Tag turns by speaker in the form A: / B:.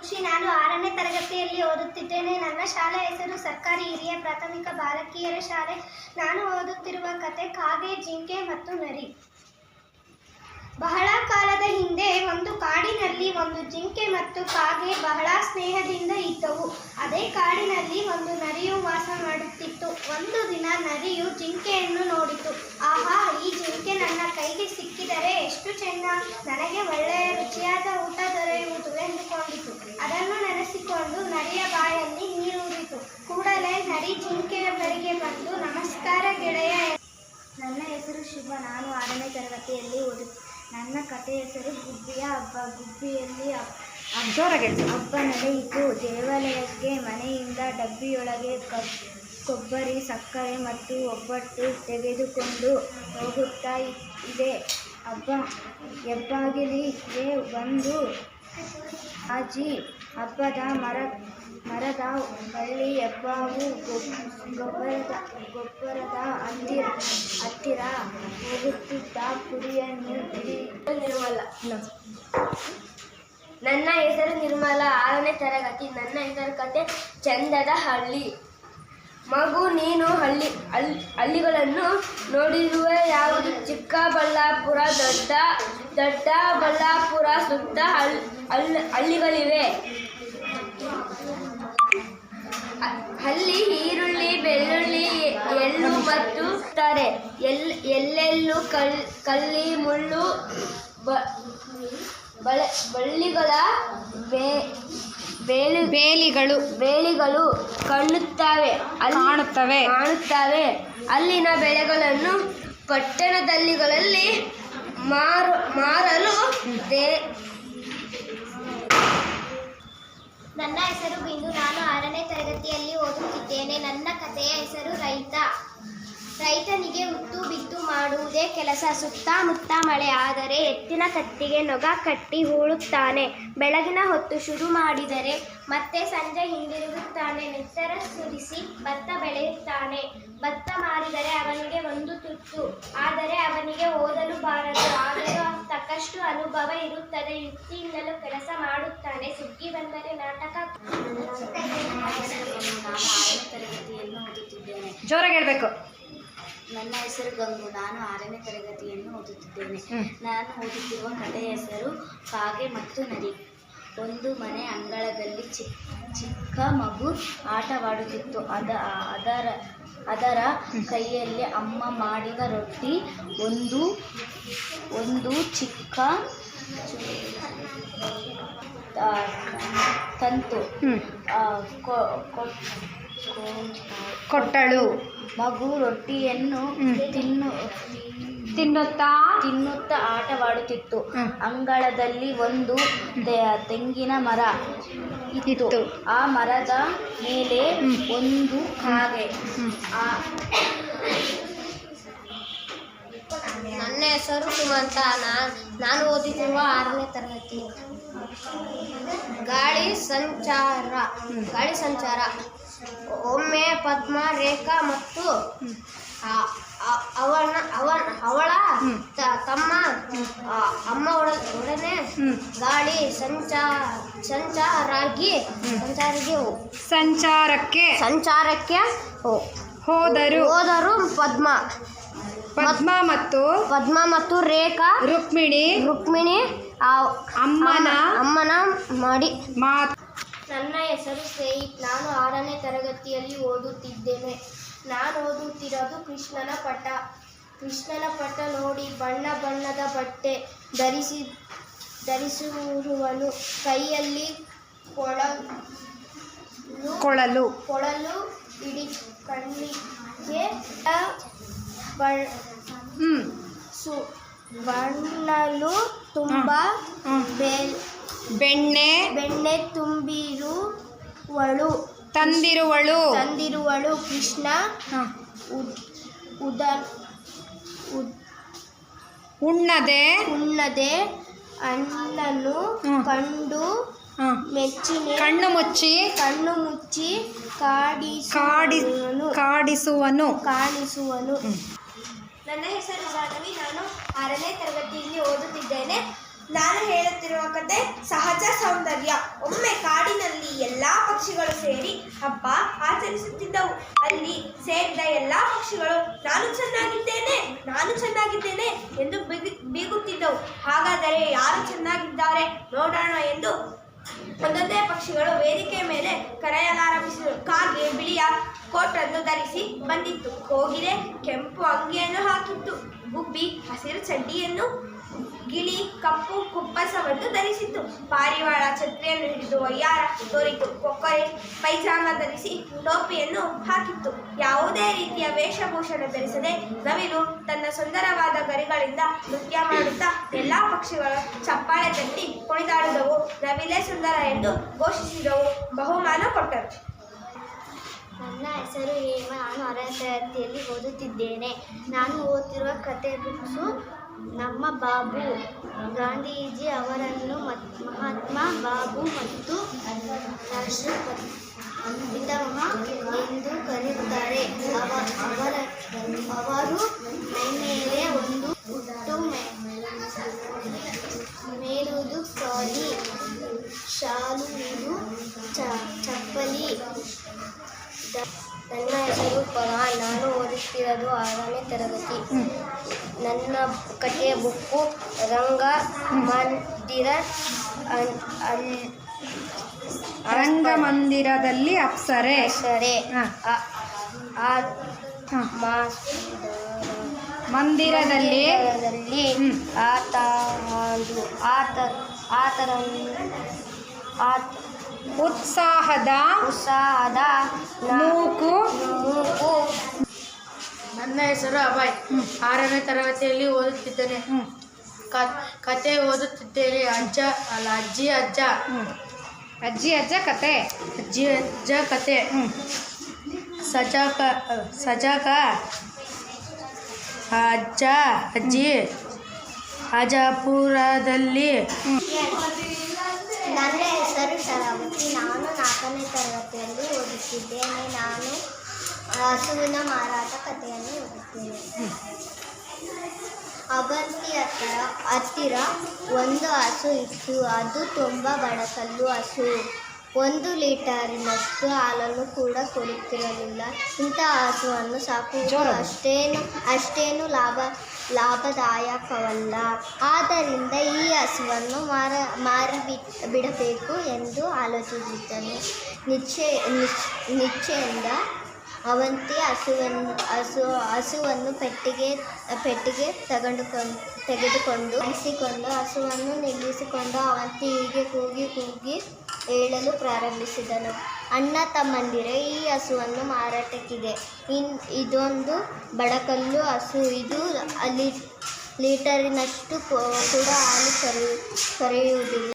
A: ಖುಷಿ. ನಾನು ಆರನೇ ತರಗತಿಯಲ್ಲಿ ಓದುತ್ತಿದ್ದೇನೆ. ನನ್ನ ಶಾಲೆ ಹೆಸರು ಸರ್ಕಾರಿ ಹಿರಿಯ ಪ್ರಾಥಮಿಕ ಬಾಲಕಿಯರ ಶಾಲೆ. ನಾನು ಓದುತ್ತಿರುವ ಕತೆ ಕಾಗೆ ಜಿಂಕೆ ಮತ್ತು ನರಿ. ಬಹಳ ಕಾಲದ ಹಿಂದೆ ಒಂದು ಕಾಡಿನಲ್ಲಿ ಒಂದು ಜಿಂಕೆ ಮತ್ತು ಕಾಗೆ ಬಹಳ ಸ್ನೇಹದಿಂದ ಇದ್ದವು. ಅದೇ ಕಾಡಿನಲ್ಲಿ ಒಂದು ನರಿಯು ವಾಸ ಮಾಡುತ್ತಿತ್ತು. ಒಂದು ದಿನ ನರಿಯು ಜಿಂಕೆಯನ್ನು ನೋಡಿತು. ಆಹಾ, ಈ ಜಿಂಕೆ ನನ್ನ ಕೈಗೆ ಸಿಕ್ಕಿದರೆ ಎಷ್ಟು ಚೆನ್ನ. ನನಗೆ ಒಳ್ಳೆಯ ರುಚಿಯಾದ ಹೆಸರು ನಾನು ಆರನೇ ತರಗತಿಯಲ್ಲಿ ಓದು, ನನ್ನ ಕಥೆ ಹೆಸರು ಗುಬ್ಬಿಯ ಹಬ್ಬ ಗುಬ್ಬಿಯಲ್ಲಿ. ಹಬ್ಬ ನಡೆಯಿತು ದೇವಾಲಯಕ್ಕೆ ಮನೆಯಿಂದ ಡಬ್ಬಿಯೊಳಗೆ ಕಬ್, ಕೊಬ್ಬರಿ, ಸಕ್ಕರೆ ಮತ್ತು ಒಬ್ಬಟ್ಟು ತೆಗೆದುಕೊಂಡು ಹೋಗುತ್ತಾ ಇದೆ ಹಬ್ಬ ಹೆಬ್ಬಾಗಿಲಿಗೆ ಬಂದು ಅಜ್ಜಿ ಹಬ್ಬದ ಮರ, ಮರದ ಬಳ್ಳಿ ಹೆಬ್ಬಾವು ಗೊಬ್- ಗೊಬ್ಬರದ ಗೊಬ್ಬರದ ಹತ್ತಿರ ಹತ್ತಿರ ಹೋಗುತ್ತಿದ್ದ ಕುರಿಯನ್ನು ನಿರ್ಮಲ. ನನ್ನ ಹೆಸರು ನಿರ್ಮಲ. ಆರನೇ ತರಗತಿ. ನನ್ನ ಹೆಸರು ಕತೆ ಚಂದದ ಹಳ್ಳಿ. ಮಗು, ನೀನು ಹಳ್ಳಿ ಹಳ್ಳಿ ಹಳ್ಳಿಗಳನ್ನು ನೋಡಿರುವ. ಯಾವುದು? ಚಿಕ್ಕಬಳ್ಳಾಪುರ, ದೊಡ್ಡ ದೊಡ್ಡ ಬಳ್ಳಾಪುರ ಸುತ್ತ ಹಳ್ ಹಳ್ಳಿ ಹಳ್ಳಿಗಳಿವೆ. ಕಲ್ ಕಲ್ಲಿ ಮುಳ್ಳು ಬಳೆ ಬಳ್ಳಿಗಳ ಬೇಲು
B: ಬೇಲಿಗಳು
A: ಬೇಲಿಗಳು ಕಾಣುತ್ತವೆ. ಅಲ್ಲಿ
B: ಕಾಣುತ್ತವೆ.
A: ಕಾಣುತ್ತವೆ. ಅಲ್ಲಿನ ಬೆಳೆಗಳನ್ನು ಪಟ್ಟಣದಲ್ಲಿಗಳಲ್ಲಿ ಮಾರು ಮಾರಲು ದೇ ನನ್ನ ಹೆಸರು ಬಿಂದು. ನಾನು ಆರನೇ ತರಗತಿಯಲ್ಲಿ ಓದುತ್ತಿದ್ದೇನೆ. ನನ್ನ ಕಥೆಯ ಹೆಸರು ರೈತ. ರೈತನಿಗೆ ಉತ್ತು ಬಿತ್ತು ಮಾಡುವುದೇ ಕೆಲಸ. ಸುತ್ತಮುತ್ತ ಮಳೆ ಆದರೆ ಎತ್ತಿನ ಕತ್ತಿಗೆ ನೊಗ ಕಟ್ಟಿ ಹೂಳುತ್ತಾನೆ. ಬೆಳಗಿನ ಹೊತ್ತು ಶುರು ಮಾಡಿದರೆ ಮತ್ತೆ ಸಂಜೆ ಹಿಂದಿರುಗುತ್ತಾನೆ. ನೆತ್ತರ ಸುರಿಸಿ ಭತ್ತ ಬೆಳೆಯುತ್ತಾನೆ. ಭತ್ತ ಮಾರಿದರೆ ಅವನಿಗೆ ಒಂದು ತುತ್ತು. ಆದರೆ ಅವನಿಗೆ ಓದಲು ಬಾರದು. ಆದರೂ ತಕ್ಕಷ್ಟು ಅನುಭವ ಇರುತ್ತದೆ. ಯುಕ್ತಿಯಿಂದಲೂ ಕೆಲಸ ಮಾಡುತ್ತಾನೆ. ಸುಗ್ಗಿ ಬಂದರೆ ನಾಟಕ
B: ಜೋರಾಗಿ ಹೇಳ್ಬೇಕು.
C: ನನ್ನ ಹೆಸರು ಗಂಗು. ನಾನು ಆರನೇ ತರಗತಿಯನ್ನು ಓದುತ್ತಿದ್ದೇನೆ. ನಾನು ಓದುತ್ತಿರುವ ಕಥೆಯ ಹೆಸರು ಕಾಗೆ ಮತ್ತು ನದಿ. ಒಂದು ಮನೆ ಅಂಗಳದಲ್ಲಿ ಚಿಕ್ಕ ಚಿಕ್ಕ ಮಗು ಆಟವಾಡುತ್ತಿತ್ತು. ಅದ ಅದರ ಅದರ ಕೈಯಲ್ಲಿ ಅಮ್ಮ ಮಾಡಿದ ರೊಟ್ಟಿ ಒಂದು ಒಂದು ಚಿಕ್ಕ ತಂತು.
B: ಕೊಟ್ಟಳು.
C: ಮಗು ರೊಟ್ಟಿಯನ್ನು. ತಿನ್ನು
B: ತಿನ್ನುತ್ತಾ?
C: ತಿನ್ನುತ್ತಾ ಆಟವಾಡುತ್ತಿತ್ತು. ಅಂಗಳದಲ್ಲಿ ಒಂದು ತೆಂಗಿನ ಮರ ಇತ್ತು. ಆ ಮರದ ಮೇಲೆ ಒಂದು ಹಾಗೆ
A: ನನ್ನ ಹೆಸರು ಸುಮಂತ. ನಾನು ನಾನು ಓದಿರುವ ಆರನೇ ತರಗತಿ. ಗಾಳಿ ಸಂಚಾರ. ಗಾಳಿ ಸಂಚಾರ. ಒಮ್ಮೆ ಪದ್ಮ ರೇಖಾ ಮತ್ತು ಅವನ ಅವನ ಅವಳ ತಮ್ಮ ಅಮ್ಮ ಒಡ- ಒಡನೆ. ಗಾಳಿ ಸಂಚಾರ ಸಂಚಾರಾಗಿ ಸಂಚಾರಿಗೆ
B: ಸಂಚಾರಕ್ಕೆ
A: ಸಂಚಾರಕ್ಕೆ
B: ಹೋದರು.
A: ಹೋದರು ಪದ್ಮ.
B: ಪದ್ಮ ಮತ್ತು
A: ಪದ್ಮ ಮತ್ತು ರೇಖಾ
B: ರುಕ್ಮಿಣಿ
A: ರುಕ್ಮಿಣಿ
B: ಅಮ್ಮನ
A: ಅಮ್ಮನ ಮಾಡಿ.
B: ಮಾತು
A: ನನ್ನ ಹೆಸರು ಸೇಯಿತ್ ನಾನು ಆರನೇ ತರಗತಿಯಲ್ಲಿ ಓದುತ್ತಿದ್ದೇನೆ. ನಾನು ಓದುತ್ತಿರೋದು ಕೃಷ್ಣನ ಪಟ ಕೃಷ್ಣನ ಪಟ ನೋಡಿ ಬಣ್ಣ ಬಣ್ಣದ ಬಟ್ಟೆ ಧರಿಸಿ ಧರಿಸಿರುವನು ಕೈಯಲ್ಲಿ ಕೊಳಲು
B: ಕೊಳಲು.
A: ಕೊಳಲು ಇಡಿ ಕಣ್ಣಿಗೆ ಬಣ್ಣಲು ತುಂಬ. ಬೆಲ್
B: ಬೆಣ್ಣೆ.
A: ಬೆಣ್ಣೆ ತುಂಬಿರುವಳು.
B: ತಂದಿರುವಳು.
A: ತಂದಿರುವಳು ಕೃಷ್ಣ.
B: ಹ.
A: ಉದ್- ಉದ ಉದ್-
B: ಉಣ್ಣದೆ.
A: ಉಣ್ಣದೆ. ಅಣ್ಣನು
B: ಹ್ಮ್.
A: ಕಂಡು
B: ಮೆಚ್ಚಿ
A: ಮೆಚ್ಚಿನ
B: ಕಣ್ಣು ಮುಚ್ಚಿ.
A: ಕಣ್ಣು ಮುಚ್ಚಿ
B: ಕಾಡಿ
A: ಕಾಡಿಸುವನು
B: ಕಾಡಿಸುವನು.
A: ಕಾಣಿಸುವನು.
B: ಹ್ಮ್.
A: ನನ್ನ ಹೆಸರು ಜಾನವಿ ನಾನು ಆರನೇ ತರಗತಿಯಲ್ಲಿ ಓದುತ್ತಿದ್ದೇನೆ. ನಾನು ಹೇಳುತ್ತಿರುವ
D: ಕತೆ ಸಹಜ ಸೌಂದರ್ಯ. ಒಮ್ಮೆ ಕಾಡಿನಲ್ಲಿ ಎಲ್ಲಾ ಪಕ್ಷಿಗಳು ಸೇರಿ ಹಬ್ಬ ಆಚರಿಸುತ್ತಿದ್ದವು. ಅಲ್ಲಿ ಸೇರಿದ ಎಲ್ಲಾ ಪಕ್ಷಿಗಳು, ನಾನು ಚೆನ್ನಾಗಿದ್ದೇನೆ ನಾನು ಚೆನ್ನಾಗಿದ್ದೇನೆ ಎಂದು ಬಿಗಿ, ಬೀಗುತ್ತಿದ್ದವು. ಹಾಗಾದರೆ ಯಾರು ಚೆನ್ನಾಗಿದ್ದಾರೆ ನೋಡೋಣ ಎಂದು ಒಂದೊಂದೇ ಪಕ್ಷಿಗಳು ವೇದಿಕೆ ಮೇಲೆ ಕರೆಯಲಾರಂಭಿಸಿದರು ಕಾಗೆ ಬಿಳಿಯ ಕೋಟನ್ನು ಧರಿಸಿ ಬಂದಿತ್ತು. ಕೋಗಿಲೆ ಕೆಂಪು ಅಂಗಿಯನ್ನು ಹಾಕಿತ್ತು. ಗುಬ್ಬಿ, ಹಸಿರು ಚಡ್ಡಿಯನ್ನು ಗಿಳಿ, ಕಪ್ಪು ಕುಪ್ಪಸವನ್ನು ಧರಿಸಿತ್ತು. ಪಾರಿವಾಳ ಛತ್ರಿಯನ್ನು ಹಿಡಿದು ಒಯ್ಯಾರ ತೋರಿತು. ಕೊಕ್ಕರೆ, ಪೈಜಾಮ ಧರಿಸಿ ಟೋಪಿಯನ್ನು ಹಾಕಿತ್ತು. ಯಾವುದೇ ರೀತಿಯ ವೇಷಭೂಷಣ ಧರಿಸದೆ ನವಿಲು ತನ್ನ ಸುಂದರವಾದ ಗರಿಗಳಿಂದ ನೃತ್ಯ ಮಾಡುತ್ತಾ ಎಲ್ಲ ಪಕ್ಷಿಗಳು ಚಪ್ಪಾಳೆ ತಟ್ಟಿ ಕುಣಿದಾಡಿದವು. ನವಿಲೇ ಸುಂದರ ಎಂದು ಘೋಷಿಸಿದವು. ಬಹುಮಾನ ಕೊಟ್ಟರು.
E: ನನ್ನ ಹೆಸರು ಹೇಮ. ನಾನು ಆರನೇ ತರಗತಿಯಲ್ಲಿ ಓದುತ್ತಿದ್ದೇನೆ. ನಾನು ಓದ್ತಿರುವ ಕತೆ ಬುಕ್ಸು ನಮ್ಮ ಬಾಬು ಗಾಂಧೀಜಿ ಅವರನ್ನು ಮತ್- ಮಹಾತ್ಮ ಬಾಬು ಮತ್ತು ರಾಷ್ಟ್ರಪತಿ ಎಂದು ಕರೆಯುತ್ತಾರೆ. ಅವ, ಅವರ, ಅವರು ಮೈಮೇಲೆ ಒಂದು ನನ್ನ ಕಥೆಯ ಬುಕ್ಕು ರಂಗ ಮಂದಿರ ರಂಗ ಮಂದಿರದಲ್ಲಿ
B: ರಂಗಮಂದಿರದಲ್ಲಿ ಅಪ್ಸರೆ.
E: ಸರಿ ಆ-
B: ಮಂದಿರದಲ್ಲಿ
E: ಆತ ಆತ ಆತರ ಆತ
B: ಉತ್ಸಾಹದ
E: ಉತ್ಸಾಹದ
B: ಮೂಕು.
E: ಮೂಗು
F: ನನ್ನ ಹೆಸರು ಅಭಯ್. ಆರನೇ ತರಗತಿಯಲ್ಲಿ ಓದುತ್ತಿದ್ದೇನೆ. ಕತೆ ಓದುತ್ತಿದ್ದೇನೆ. ಅಜ್ಜ ಅಲ್ಲ ಅಜ್ಜಿ ಅಜ್ಜ.
B: ಅಜ್ಜಿ ಅಜ್ಜ ಕತೆ.
F: ಅಜ್ಜಿ ಅಜ್ಜ ಕತೆ. ಸಜಾಕ ಸಜಾಕ ಅಜ್ಜ ಅಜ್ಜಿ. ಅಜಾಪುರದಲ್ಲಿ.
E: ನನ್ನ ಹೆಸರು ಶರಾವತಿ. ನಾನು ನಾಲ್ಕನೇ ತರಗತಿಯಲ್ಲಿ ಓದುತ್ತಿದ್ದೇನೆ. ನಾನು ಹಸುವಿನ ಮಾರಾಟ ಕಥೆಯನ್ನು ಓದುತ್ತೇನೆ. ಅವಂತಿ ಹತ್ತಿರ ಹತ್ತಿರ ಒಂದು ಹಸು ಇತ್ತು. ಅದು ತುಂಬ ಬಡಕಲ್ಲು ಹಸು. ಒಂದು ಲೀಟರಿನಷ್ಟು ಹಾಲನ್ನು ಕೂಡ ಕೊಡುತ್ತಿರಲಿಲ್ಲ. ಇಂಥ ಹಸುವನ್ನು ಸಾಕುವುದು. ಅಷ್ಟೇನು ಅಷ್ಟೇನು ಲಾಭ ಲಾಭದಾಯಕವಲ್ಲ. ಆದ್ದರಿಂದ ಈ ಹಸುವನ್ನು ಮಾರ ಮಾರಿ ಬಿಡಬೇಕು ಎಂದು ಆಲೋಚಿಸಿದ್ದನು. ನಿಚ್ಚೆ ನಿಚ್ ನಿಶ್ಚಯಿಂದ ಅವಂತಿ ಹಸುವನ್ನು ಹಸು, ಹಸುವನ್ನು ಪೆಟ್ಟಿಗೆ ಪೆಟ್ಟಿಗೆ ತಗೊಂಡುಕೊಂಡು, ತೆಗೆದುಕೊಂಡು ಅನಿಸಿಕೊಂಡು ಹಸುವನ್ನು ನಿಲ್ಲಿಸಿಕೊಂಡು ಅವಂತಿ ಹೀಗೆ ಕೂಗಿ ಕೂಗಿ ಹೇಳಲು ಪ್ರಾರಂಭಿಸಿದನು. ಅಣ್ಣ ತಮ್ಮಂದಿರೆ, ಈ ಹಸುವನ್ನು ಮಾರಾಟಕ್ಕಿದೆ. ಇನ್, ಇದೊಂದು ಬಡಕಲ್ಲು ಹಸು. ಇದು ಅಲ್ಲಿ ಲೀಟರಿನಷ್ಟು ಕೂಡ ಹಾಲು ಕರೆಯು ಕರೆಯುವುದಿಲ್ಲ.